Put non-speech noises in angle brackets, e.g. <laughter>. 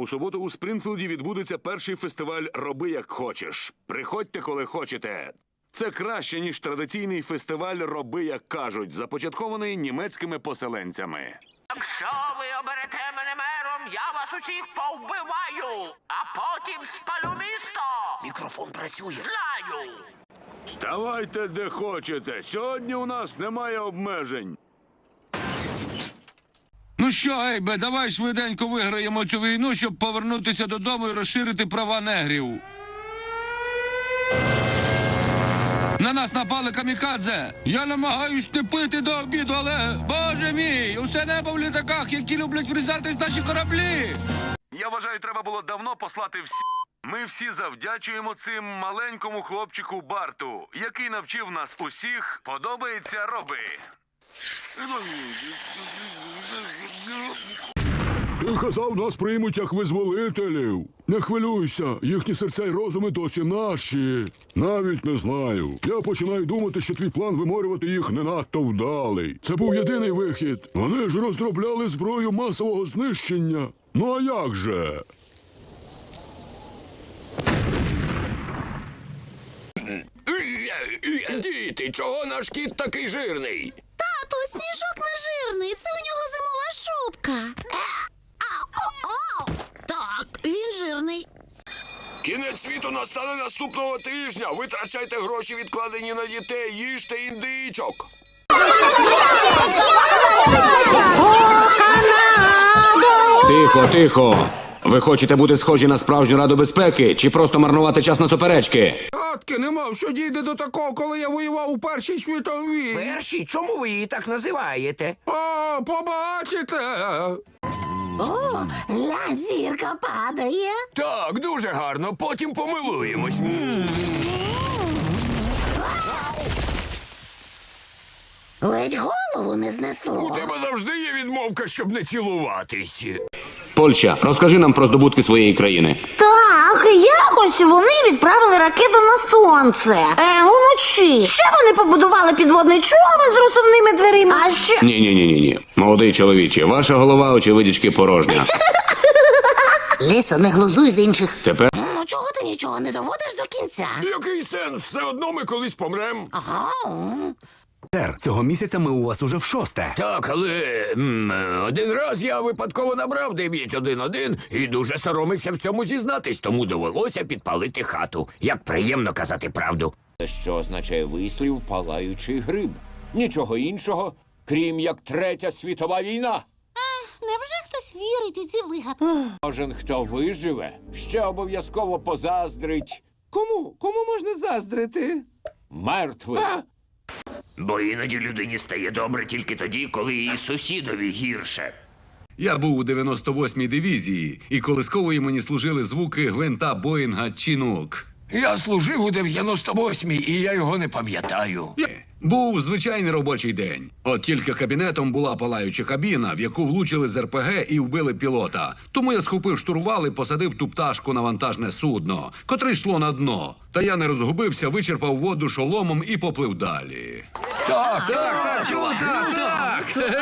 У суботу у Спрінфілді відбудеться перший фестиваль Роби як хочеш. Приходьте, коли хочете. Це краще, ніж традиційний фестиваль Роби як кажуть, започаткований німецькими поселенцями. Якщо ви оберете мене мером, я вас усіх повбиваю, а потім спалю місто. Мікрофон працює. Знаю. Ставайте де хочете. Сьогодні у нас немає обмежень. Що, Ейбе, давай швиденько виграємо цю війну, щоб повернутися додому і розширити права негрів. На нас напали камікадзе. Я намагаюсь не пити до обіду, але боже мій, усе небо в літаках, які люблять врізати в наші кораблі. Я вважаю, треба було давно послати всі. Ми всі завдячуємо цим маленькому хлопчику Барту, який навчив нас усіх. Подобається роби. Ти казав, нас приймуть як визволителів. Не хвилюйся, їхні серця й розуми досі наші. Навіть не знаю. Я починаю думати, що твій план виморювати їх не надто вдалий. Це був єдиний вихід. Вони ж розробляли зброю масового знищення. Ну а як же? Діти, чого наш кіт такий жирний? Тату, сніжок не жирний, це у нього зимова шубка. А, о, о. Так, він жирний. Кінець світу настане наступного тижня. Витрачайте гроші, відкладені на дітей, їжте індичок. Тихо, тихо. Ви хочете бути схожі на справжню раду безпеки чи просто марнувати час на суперечки? Гадки не мав, що дійде до такого, коли я воював у Першій світовій. Перший, чому ви її так називаєте? О, побачите. О, глянь, зірка падає. Так, дуже гарно. Потім помилуємось. Ледь голову не У тебе завжди є відмовка, щоб не цілуватись. Польща, розкажи нам про здобутки своєї країни. Так, якось вони відправили ракету на сонце. Е, уночі. Ще вони побудували підводний човен з розсувними дверима. А ще. Ні, ні, ні, ні, ні. Молодий чоловіче, ваша голова очевидячки порожня. <laughs> Лісо, не глузуй з інших. Тепер Ну чого ти нічого не доводиш до кінця? Який сенс? Все одно ми колись помрем. Ага. Сер, цього місяця ми у вас уже в шосте. Так, але м, один раз я випадково набрав 911 і дуже соромився в цьому зізнатись, тому довелося підпалити хату. Як приємно казати правду. Що означає вислів палаючий гриб? Нічого іншого, крім як третя світова війна. Невже хтось вірить у ці вигадки? Кожен, хто виживе, ще обов'язково позаздрить Кому? Кому можна заздрити? мертвим. Бо іноді людині стає добре тільки тоді, коли її сусідові гірше. Я був у 98-й дивізії, і колискової мені служили звуки гвинта Боїнга Чінук. Я служив у 98-й, і я його не пам'ятаю. Був звичайний робочий день. От тільки кабінетом була палаюча кабіна, в яку влучили з РПГ і вбили пілота. Тому я схопив штурвал і посадив ту пташку на вантажне судно, котре йшло на дно. Та я не розгубився, вичерпав воду шоломом і поплив далі. Так, так, так, Так, так, так.